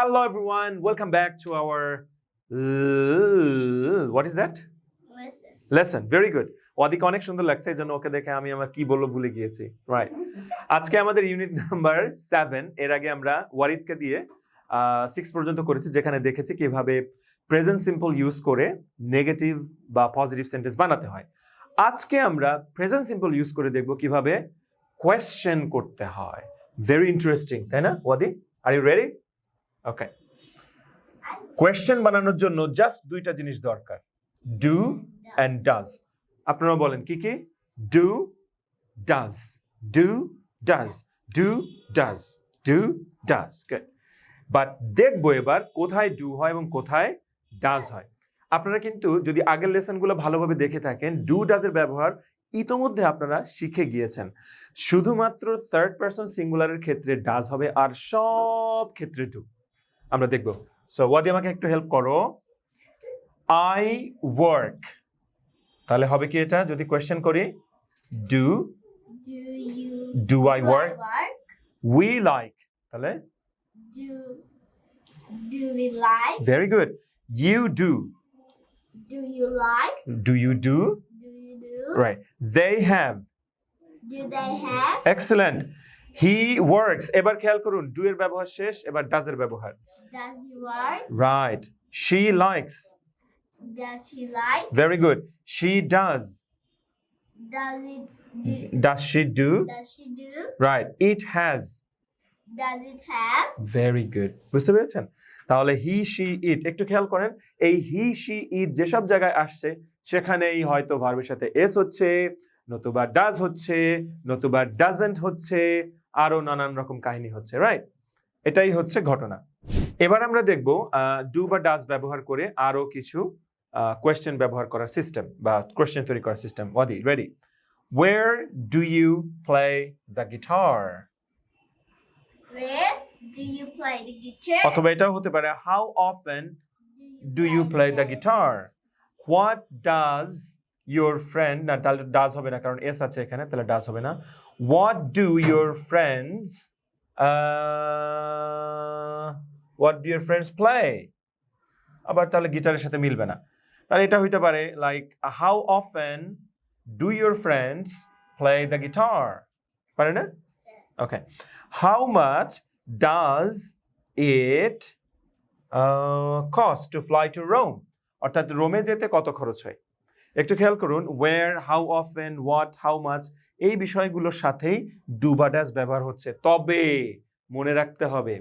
Hello, everyone. Welcome back to our. What is that? Listen. Lesson very good ওদিকে অনেক সুন্দর লাগছে এই জন্য ওকে দেখে আমি আমার কি বলব ভুলে গিয়েছি রাইট আজকে আমাদের ইউনিট নাম্বার সেভেন এর আগে আমরা ওয়ারিদকে দিয়ে সিক্স পর্যন্ত করেছি যেখানে দেখেছি কীভাবে প্রেজেন্ট সিম্পল ইউজ করে নেগেটিভ বা পজিটিভ সেন্টেন্স বানাতে হয় আজকে আমরা প্রেজেন্ট সিম্পল ইউজ করে দেখব কীভাবে কোয়েশ্চেন করতে হয় ভেরি ইন্টারেস্টিং তাই না Wadi are you ready okay question বানানোর জন্য জাস্ট দুইটা জিনিস দরকার। ডু অ্যান্ড ডাজ আপনারা বলেন, কি কি? Do does do does do does do does but দেখব এবার কোথায় ডু হয় এবং কোথায় ডাজ হয়। আপনারা কিন্তু যদি আগের লেসনগুলো ভালোভাবে দেখে থাকেন ডু ডাজের ব্যবহার ইতোমধ্যে আপনারা শিখে গিয়েছেন। শুধুমাত্র থার্ড পার্সন সিঙ্গুলারের ক্ষেত্রে ডাজ হবে আর সব ক্ষেত্রে ডু আমরা দেখব। সো ওয়াদি আমাকে একটু হেল্প করো। আই ওয়ার্ক তাহলে হবে কি এটা? যদি কোয়েশ্চেন করি do do I work we like তাহলে? Do do like? Very good you do Do you like? Do you do Do you do? Right they have Do they have? Excellent he works এবার খেয়াল করুন do এর ব্যবহার শেষ এবার does এর ব্যবহার? Right she likes Does she like? Very good she does Does it do? Does she do Does she do? Right it has Does it have? Very good বুঝতে পেরেছেন? তাহলে হি শি ইট একটু খেয়াল করেন এই he she it যেসব জায়গায় আসছে সেখানেই হয়তো ভার্বের সাথে এস হচ্ছে নতুবা ডাজ হচ্ছে নতুবা ডাজেন্ট হচ্ছে আরও নানান রকম কাহিনী হচ্ছে রাইট এটাই হচ্ছে ঘটনা। এবার আমরা দেখব ডু বা ডাজ ব্যবহার করে আরও কিছু কোয়েশ্চেন ব্যবহার করার সিস্টেম বা কোয়েশ্চেন তৈরি করার system Wadi ready where do you play the guitar Where do you play the guitar? অথবা এটাও হতে পারে how often do you play the guitar? What does your friend না তাহলে ডাজ হবে না কারণ এস আছে এখানে তাহলে ডাজ হবে না। What do your friends uh, What do your friends play? আবার তাহলে গিটারের সাথে মিলবে না। তাহলে এটা হইতে পারে like how often do your friends play the guitar পারে না? Okay how much does it cost to fly to Rome অর্থাৎ রোমে যেতে কত খরচ হয়? একটু খেয়াল করুন where how of often what how much এই বিষয়গুলোর সাথেই ডু বা ডাস ব্যবহার হচ্ছে। তবে মনে রাখতে হবে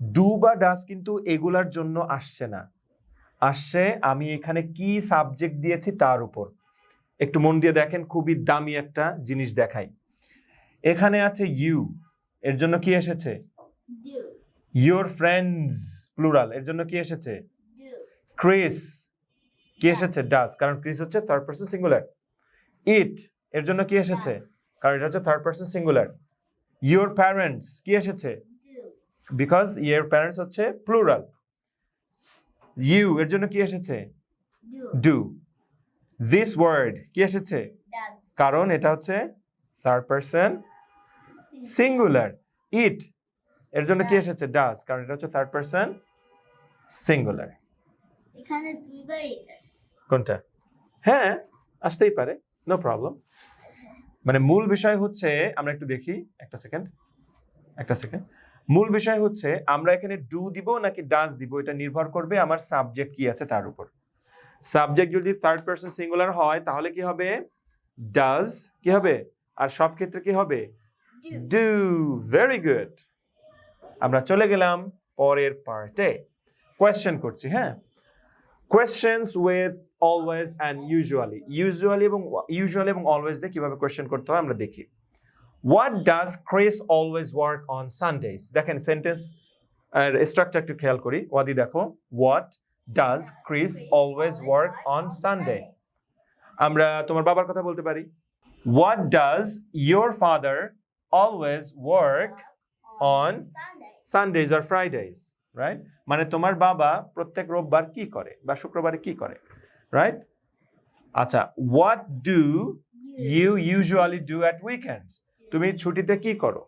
ডু বা ডাস কিন্তু এগুলার জন্য আসছে না। আসছে আমি এখানে কি সাবজেক্ট দিয়েছি তার উপর। একটু মন দিয়ে দেখেন খুবই দামি একটা জিনিস দেখাই। এখানে আছে ইউ এর জন্য কি এসেছে? ইউর ফ্রেন্ডস প্লুরাল এর জন্য কি এসেছে. ক্রিস কি এসেছে? ডাস কারণ ক্রিস হচ্ছে থার্ড পার্সন সিঙ্গুলার ইট এর জন্য কি এসেছে? কারণ এটা হচ্ছে third person singular your parents কি এসেছে? বিকজ ইয়োর প্যারেন্টস হচ্ছে প্লুরাল। ইউ এর জন্য কি এসেছে? ডু। দিস ওয়ার্ড কি এসেছে? কারণ এটা হচ্ছে থার্ড পার্সন সিঙ্গুলার ইট এর জন্য কি এসেছে? ডাস কারণ এটা হচ্ছে থার্ড পার্সন সিঙ্গুলার এখানে দুইবার আসছে। কোনটা? হ্যাঁ আসতেই পারে নো প্রবলেম মানে মূল বিষয় হচ্ছে আমরা একটু দেখি একটা সেকেন্ড একটা সেকেন্ড মূল বিষয় হচ্ছে আমরা এখানে ডু দিব নাকি ডান্স দিব এটা নির্ভর করবে আমার সাবজেক্ট কি আছে তার উপর। সাবজেক্ট যদি থার্ড পার্সন সিঙ্গুলার হয় তাহলে কি হবে? ডাজ কি হবে? আর সব ক্ষেত্রে কি হবে? ডু ভেরি গুড আমরা চলে গেলাম পরের পার্টে কোয়েশ্চেন করছি হ্যাঁ? Questions with always and usually usually এবং ইউজুয়ালি এবং অলওয়েজ দিয়ে কীভাবে কোয়েশ্চেন করতে হয় আমরা দেখি। What does Chris always work on Sundays দেখেন সেন্টেন্স স্ট্রাকচার একটু খেয়াল করি। ওয়াদি দেখো what does Chris always work on Sunday আমরা তোমার বাবার কথা বলতে পারি। What does your father always work Sunday. Sundays R Fridays right মানে তোমার বাবা প্রত্যেক রোববার কি করে বা শুক্রবারে কি করে রাইট আচ্ছা what do you usually do at weekends তুমি ছুটিতে কি করো?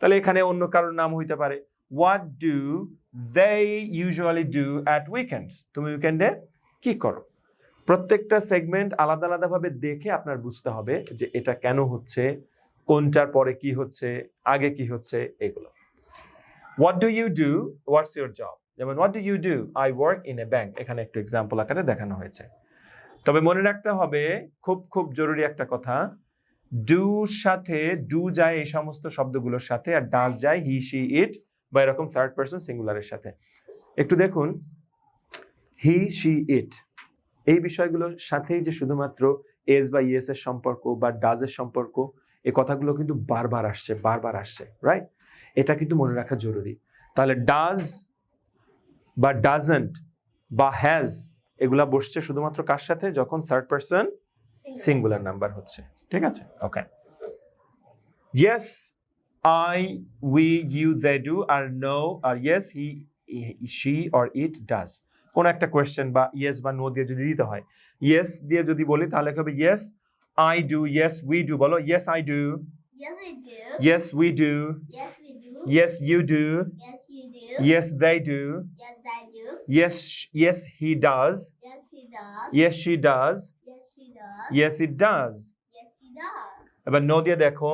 তাহলে এখানে অন্য কারোর নাম হইতে পারে। What do they usually do at weekends তুমি উইকেন্ডে কি করো? প্রত্যেকটা সেগমেন্ট আলাদা আলাদাভাবে দেখে আপনার বুঝতে হবে যে এটা কেন হচ্ছে, কোনটার পরে কি হচ্ছে, আগে কি হচ্ছে, এগুলো। What do you do what's your job যেমন what do you do I work in a bank এখানে একটু এক্সাম্পল আকারে দেখানো হয়েছে। তবে মনে রাখতে হবে, খুব খুব জরুরি একটা কথা। ডুর সাথে ডু যায় এই সমস্ত শব্দগুলোর সাথে আর ডাস যায় হি শি ইট বা এরকম থার্ড পার্সন সিঙ্গুলারের সাথে। একটু দেখুন। হি শি ইট এই বিষয়গুলোর সাথেই যে শুধুমাত্র এস বা ইএস এর সম্পর্ক বা ডাজের সম্পর্ক এই কথাগুলো কিন্তু বারবার আসছে বারবার আসছে রাইট এটা কিন্তু মনে রাখা জরুরি। তাহলে ডাজ বা ডাজেন্ট বা হ্যাজ এগুলা বসছে শুধুমাত্র কার সাথে? যখন থার্ড পার্সন সিঙ্গুলার নাম্বার হচ্ছে। ঠিক আছে? Okay yes I we you they do R no R yes he she or it does কোন একটা কোয়েশ্চেন বা ইয়েস বা নো দিয়ে যদি দিতে হয়। ইয়েস দিয়ে যদি বলি তাহলে হবে? Yes I do yes we do বলো yes I do Yes, I do. Yes we do Yes, we do. Yes you do Yes, you do. Yes they do Yes, I do. Yes yes he does Yes, he does. Yes she does Yes, she does. Yes it does Yes, he does. এবার no দিয়ে দেখো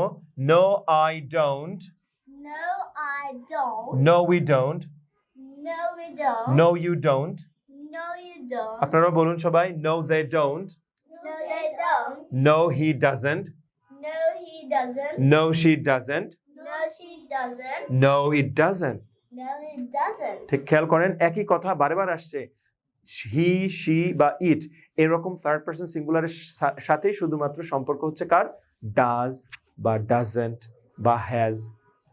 no I don't No, I don't. No we don't No, we don't. No you don't No, you don't. আপনারা বলুন সবাই no they don't No, they don't. No he doesn't No, he doesn't. No she doesn't No, she doesn't. No it doesn't No, it doesn't. ঠিক খেয়াল করেন একই কথা বারবার আসছে। হি শি বা ইট এরকম থার্ড পার্সন সিঙ্গুলারের সাথেই শুধুমাত্র সম্পর্ক হচ্ছে কার? ডাজ বা ডাজেন্ট বা হ্যাজ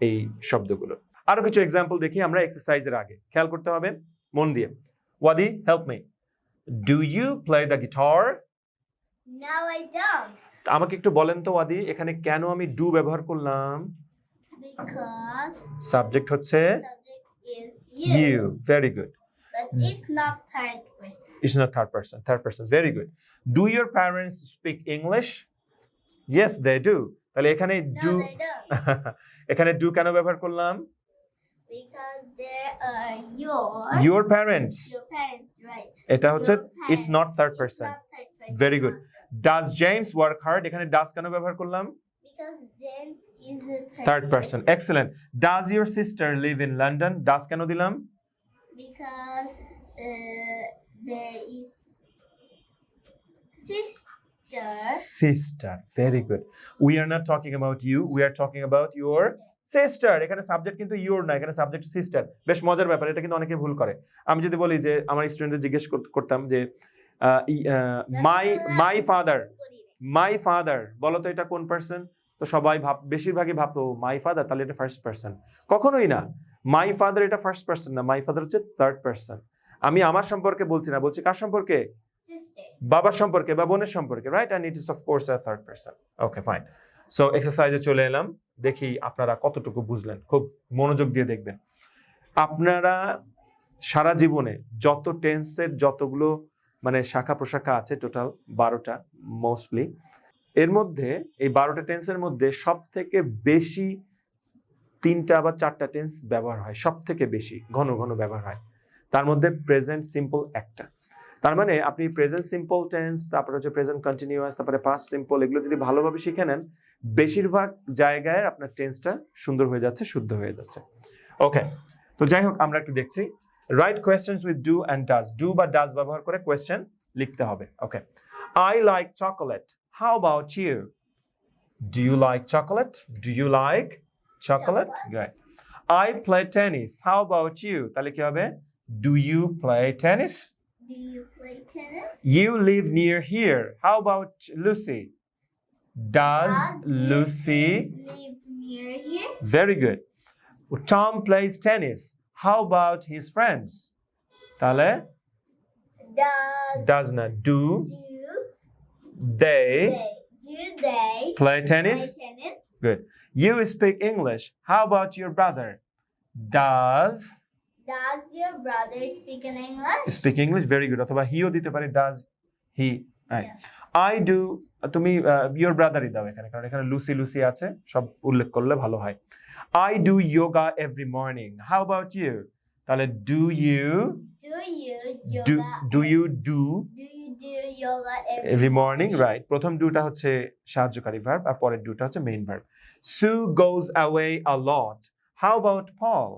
এই শব্দগুলো। আরও কিছু এক্সাম্পল দেখি আমরা এক্সারসাইজের আগে। খেয়াল করতে হবে মন দিয়ে। Wadi help me do you play the guitar No, I don't. আমাকে একটু বলেন তো ওয়াদি এখানে কেন আমি ডু ব্যবহার করলাম? Because সাবজেক্ট হচ্ছে subject is you. You very good But it's not third person. It's not third person. Third person. Very good. Do your parents speak English? Yes, they do. তাহলে এখানে No, do they don't. এখানে do কেন ব্যবহার করলাম Because they are your your parents your parents, right? এটা হচ্ছে Your it's not third It's person not third person. Very good. does James work hard এখানে does কেন ব্যবহার করলাম Because James is a third, third person excellent does your sister live in London does কেন দিলাম Because uh, there is sister. sister very good we are not talking about you we are talking about your sister এখানে subject কিন্তু your না এখানে subject sister বেশ মজার ব্যাপার এটা কিন্তু অনেকে ভুল করে আমি যদি বলি যে আমার স্টুডেন্টদের জিজ্ঞেস কর- করতাম যে মাই মাই ফাদার মাই ফাদার বলো তো এটা কোন পার্সন তো সবাই ভাব বেশিরভাগই ভাবতো মাই ফাদার তাহলে এটা ফার্স্ট পার্সন কখনোই না। মাই ফাদার এটা ফার্স্ট পার্সন না। মাই ফাদার হচ্ছে থার্ড পার্সন আমি আমার সম্পর্কে বলছি না। বলছি কার সম্পর্কে? বাবার সম্পর্কে বা বোনের সম্পর্কে right and it is of course a third person okay fine so এক্সারসাইজে চলে এলাম। দেখি আপনারা কতটুকু বুঝলেন। খুব মনোযোগ দিয়ে দেখবেন। আপনারা সারা জীবনে যত টেন্সের যতগুলো মানে শাখা প্রশাখা আছে টোটাল বারোটা মোস্টলি এর মধ্যে এই বারোটা টেন্সের মধ্যে সব থেকে বেশি তিনটা বা চারটা টেন্স ব্যবহার হয় সব থেকে বেশি, ঘন ঘন ব্যবহার হয়। তার মধ্যে প্রেজেন্ট সিম্পল একটা। তার মানে আপনি প্রেজেন্ট সিম্পল টেন্স তারপরে হচ্ছে প্রেজেন্ট কন্টিনিউয়াস তারপরে পাস্ট সিম্পল এগুলো যদি ভালোভাবে শিখে নেন, বেশিরভাগ জায়গায় আপনার টেন্সটা সুন্দর হয়ে যাচ্ছে, শুদ্ধ হয়ে যাচ্ছে। ওকে তো যাই হোক, আমরা একটু দেখছি। Right questions with do and does do বা ডাজ ব্যবহার করে কোয়েশ্চেন লিখতে হবে। Okay I like chocolate How about you do you like chocolate do you like chocolate right I play tennis how about you তাহলে কি হবে do you play tennis Do you play tennis? You live near here. How about Lucy? Does Lucy? live near here? Very good. Tom plays tennis. How about his friends? তাহলে Does does not do do they do they play tennis? play tennis? Good. You speak English. How about your brother? Does Does your brother speak in English? speak English? Very good. অথবা হিও দিতে পারে does he right. I do তুমি your ব্রাদারই দাও এখানে কারণ এখানে Lucy Lucy আছে সব উল্লেখ করলে ভালো হয় I do yoga every morning how about you তাহলে do you Do you do yoga? Do you do do you do yoga every, every morning right প্রথম ডুটা হচ্ছে সাহায্যকারী ভার্ব আর পরের ডুটা হচ্ছে main verb so goes away a lot how about Paul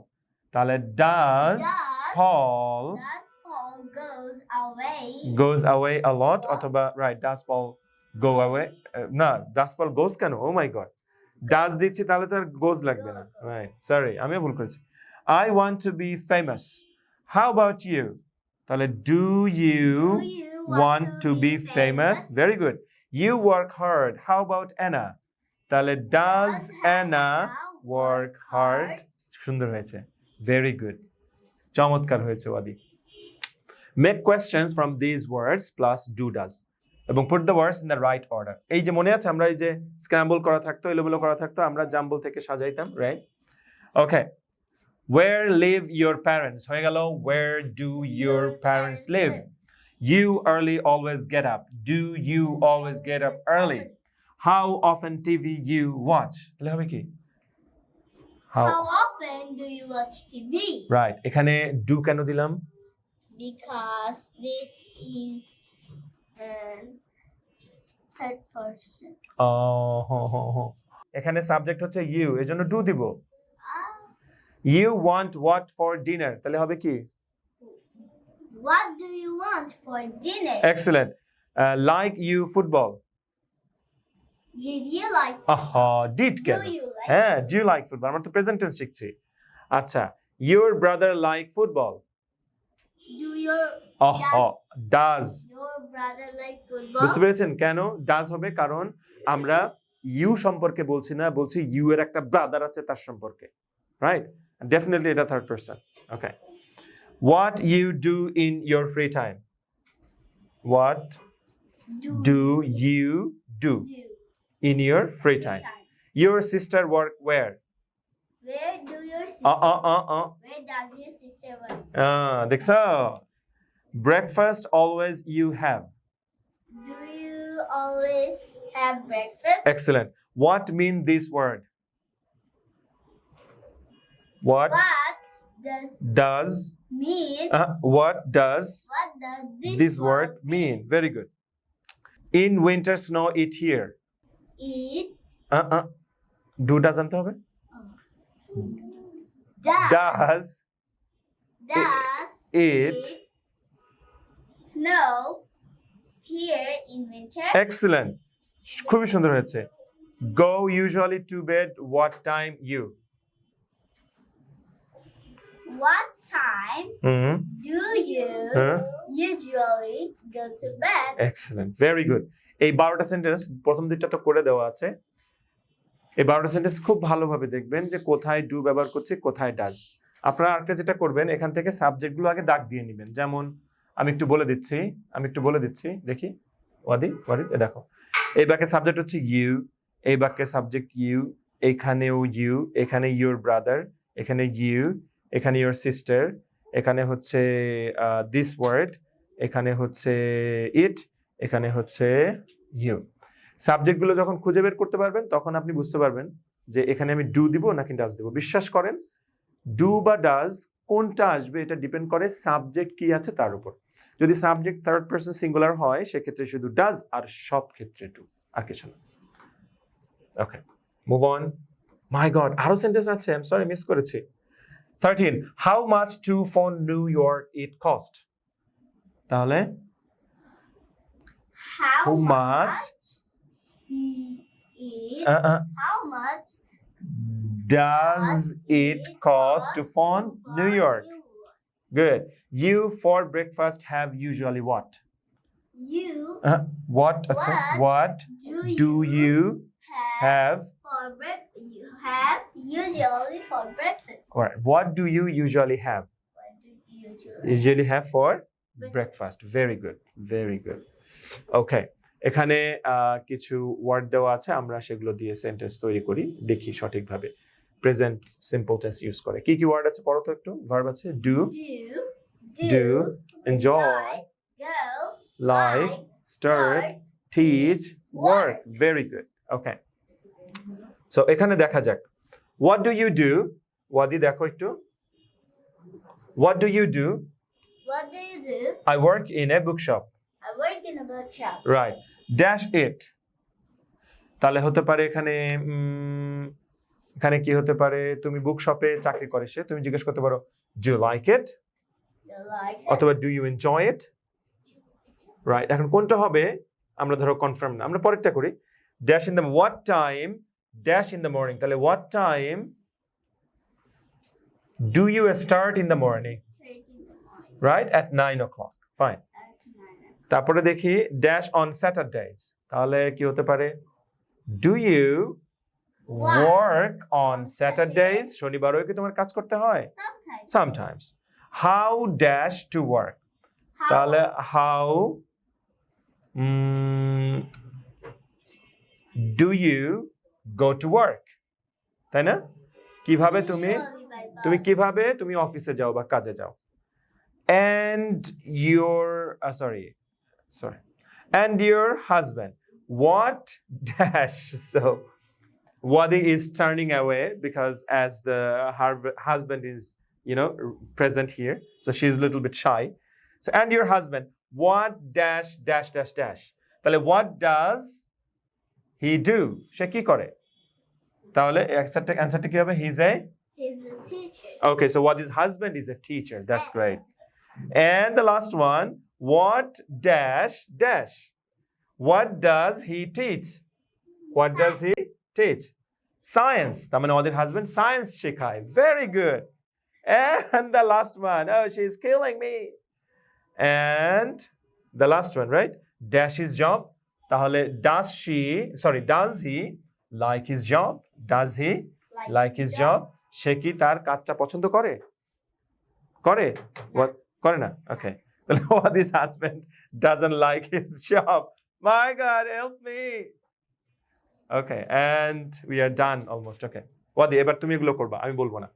তাহলে does Does Paul does Paul goes away? goes away a lot? অথবা right does Paul go away না does Paul goes কেন? ও মাই গড ডাজ দিচ্ছি তাহলে তো আর গোজ লাগবে না। Right sorry আমিও ভুল করেছি। I want to be famous how about you তাহলে do you Do you want to be famous very good you work hard how about Anna তাহলে does Anna work hard সুন্দর হয়েছে very good চমৎকার হয়েছে ওয়াদি make questions from these words plus do does এবং put the words in the right order এই যে মনে আছে আমরা এই যে স্ক্র্যাম্বল করা থাকতো এলোমেলো করা থাকতো আমরা জাম্বল থেকে সাজাইতাম right okay where live your parents হয়ে গেল where do your parents live you early always get up. Do you always get up early? How often TV you watch? তাহলে হবে কি How How often do you watch TV? right এখানে do কেন দিলাম Because this is um, third person. Oh, ho, ho, ho. এখানে subject হচ্ছে you এজন্য do দিব Ah, you want what for dinner তাহলে হবে কি what do you want for dinner? excellent uh, like you football Did you like? আহা did Do you like? হ্যাঁ do you like football আমরা তো প্রেজেন্ট টেন্স শিখছি আচ্ছা your brother like football Do your আহা does your brother like football? বুঝতে পেরেছেন কেন ডাজ হবে কারণ আমরা ইউ সম্পর্কে বলছি না বলছি ইউ এর একটা ব্রাদার আছে তার সম্পর্কে রাইট ডেফিনেটলি এটা third person okay What you do in your free time? What do, do you do, do, in your free time? time? Your sister work where? Where do your sister? Uh, uh, uh, uh. Where does your sister work? Ah, uh, so. Breakfast always you have. Do you always have breakfast? Excellent. What mean this word? What, what does, does mean? Uh, what does what does this, this word mean? Very good. In winter snow it here. It Uh uh. Do does আনতে হবে? does Does does it? snow here in winter? Excellent. খুবই সুন্দর হয়েছে. Go usually to bed what time you? What time hmm do you হ্যাঁ usually go to bed? Excellent very good এই বারোটা sentence প্রথম দুইটা তো করে দেওয়া আছে। এই বারোটা সেন্টেন্স খুব ভালোভাবে দেখবেন যে কোথায় ডু ব্যবহার করছি কোথায় ডাজ আপনারা আরেকটা যেটা করবেন এখান থেকে সাবজেক্টগুলো আগে দাগ দিয়ে নেবেন। যেমন আমি একটু বলে দিচ্ছি আমি একটু বলে দিচ্ছি দেখি। ওয়াদি ওয়াদি দেখো। এই বাক্যের সাবজেক্ট হচ্ছে ইউ এই বাক্যের সাবজেক্ট ইউ এখানেও ইউ এখানে ইউর ব্রাদার এখানে ইউ এখানে ইউর সিস্টার এখানে হচ্ছে দিস ওয়ার্ড এখানে হচ্ছে ইট এখানে হচ্ছে ইউ সাবজেক্টগুলো যখন খুঁজে বের করতে পারবেন, তখন আপনি বুঝতে পারবেন যে এখানে আমি ডু দিব নাকি ডাজ দিব। বিশ্বাস করেন ডু বা ডাজ কোনটা আসবে এটা ডিপেন্ড করে সাবজেক্ট কি আছে তার উপর। যদি সাবজেক্ট থার্ড পার্সন সিঙ্গুলার হয়, সেক্ষেত্রে শুধু ডাজ আর সব ক্ষেত্রে ডু আর কিছু না। Okay move on my god আরও সেন্টেন্স আছে আই সরি মিস করেছি। Thirteen how much to phone New York it cost তাহলে How How much? It, uh, uh, how much does it cost to phone New York? Good. You for breakfast have usually what? You Uh, what? uh, sorry, what do, do you have, have? for break you Have usually for breakfast? Or what do you usually have? What do you usually Usually have for Breakfast. breakfast. Very good. Very good. Okay. এখানে কিছু word দেওয়া আছে আমরা সেগুলো দিয়ে sentence তৈরি করি দেখি সঠিকভাবে প্রেজেন্ট সিম্পল টেন্স ইউজ করে কি কি ওয়ার্ড আছে পড়ো তো একটু ভার্ব আছে do do do enjoy go like start teach work very so এখানে দেখা যাক। What do you do? ওয়াদি দেখো একটু। What do you do? What do you do? I work in a bookshop. I work in a bookshop. Right dash it তাহলে হতে পারে এখানে এখানে কি হতে পারে? তুমি বুক শপে চাকরি করে সে তুমি জিজ্ঞেস করতে পারো do like it You like it? অথবা do you enjoy it right এখন কোনটা হবে? আমরা ধরো কনফার্ম না। আমরা পরেরটা করি। Dash in the what time dash in the morning তাহলে what time do you start in the morning Straight in the morning? Right at nine o'clock fine. তারপরে দেখি ড্যাশ অন স্যাটারডেজ তাহলে কি হতে পারে? Do you work on Saturdays শনিবারও কি তোমার কাজ করতে হয়? Sometimes how dash to work তাহলে how do you go to work তাই না কিভাবে do you তুমি go by bus? তুমি কিভাবে তুমি অফিসে যাও বা কাজে যাও and your uh, sorry sorry and your husband what dash so Wadi is turning away because as the her husband is you know r- present here so she's a little bit shy so and your husband what dash dash dash dash তাহলে what does he do সে কি করে তাহলে অ্যান্সারটা অ্যান্সারটা কি হবে he's a He's a teacher. Okay, so what his husband is a teacher. That's great. And the last one, what dash dash? What does he teach? What does he teach? Science. তার মানে ওদের husband science শেখায় very good And the last one, oh, she's killing me. And the last one, right? Dash his job. তাহলে does she, sorry, does he like his job does he like his job সে কি তার কাজটা পছন্দ করে? করে? করে না? Okay তাহলে what is husband doesn't like his job my god help me okay and we are done almost okay Wadi এবার তুমি এগুলো করবা আমি বলব না।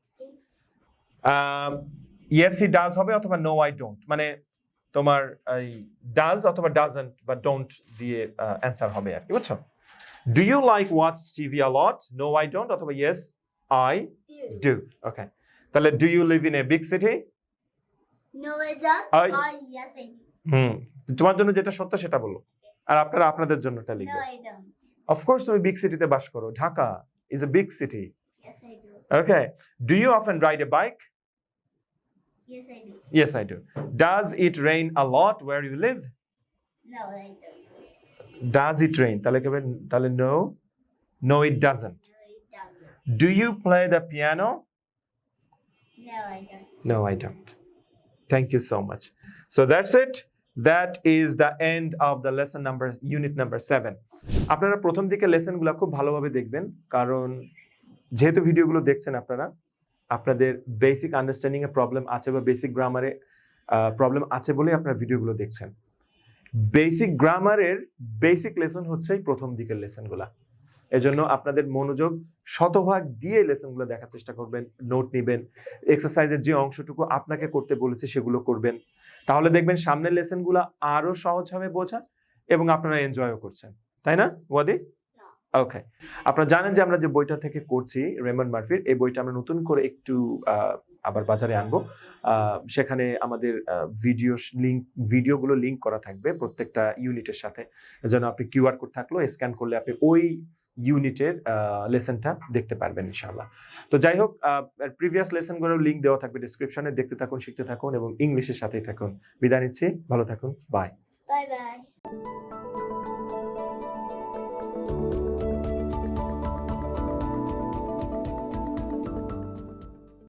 ইয়েস হি ডাজ হবে অথবা নো আই ডোন্ট মানে তোমার এই ডাজ অথবা ডাজেন্ট বা ডোন্ট দিয়ে অ্যান্সার হবে আর কি বুঝছ? Do you like watch TV a lot no I don't অথবা yes I Do. do okay তাহলে do you live in a big city No, I don't. I- or yes, I do. Hmm তোমার জন্য যেটা সত্য সেটা বলো আর আপনারা আপনাদের জন্যটা No, লিখবে I don't. অফকোর্স তুমি বিগ সিটিতে বাস করো Dhaka is a big city Yes, I do. Okay do you often ride a bike Yes, I do. Yes I do does it rain a lot where you live No, I don't. Does it rain তাহলে কেবে তাহলে no no it doesn't No, it doesn't. Do you play the piano No, I don't. No, I don't. Thank you so much. So that's it. That is the end of the lesson number, unit number seven. আপনারা প্রথম দিকে লেসনগুলো খুব ভালোভাবে দেখবেন কারণ যেহেতু ভিডিওগুলো দেখছেন আপনারা আপনাদের বেসিক আন্ডারস্ট্যান্ডিং এ প্রবলেম আছে বা বেসিক গ্রামারে প্রবলেম আছে বলেই আপনারা ভিডিওগুলো দেখছেন বেসিক গ্রামারের বেসিক লেসন হচ্ছে প্রথম দিকের লেসনগুলা এজন্য আপনাদের মনোযোগ শতভাগ দিয়ে লেসনগুলো দেখার চেষ্টা করবেন নোট নেবেন এক্সারসাইজের যে অংশটুকু আপনাকে করতে বলেছে সেগুলো করবেন। তাহলে দেখবেন সামনের লেসনগুলো আরও সহজ হবে বোঝা এবং আপনারা এনজয়ও করছেন। তাই না, ওয়াদি? ওকে আপনারা জানেন যে আমরা যে বইটা থেকে করছি রেমন মার্ফির এই বইটা আমরা নতুন করে একটু আবার বাজারে আনব। সেখানে আমাদের ভিডিও লিঙ্ক ভিডিওগুলো লিঙ্ক করা থাকবে প্রত্যেকটা ইউনিটের সাথে। যেন আপনি কিউআর কোড থাকল স্ক্যান করলে আপনি ওই ইউনিটের লেসনটা দেখতে পারবেন ইনশাআল্লাহ। তো যাই হোক প্রিভিয়াস লেসনগুলোর লিঙ্ক দেওয়া থাকবে ডিসক্রিপশনে দেখতে থাকুন, শিখতে থাকুন এবং ইংলিশের সাথেই থাকুন। বিদায় নিচ্ছি। ভালো থাকুন। Bye Bye. Bye.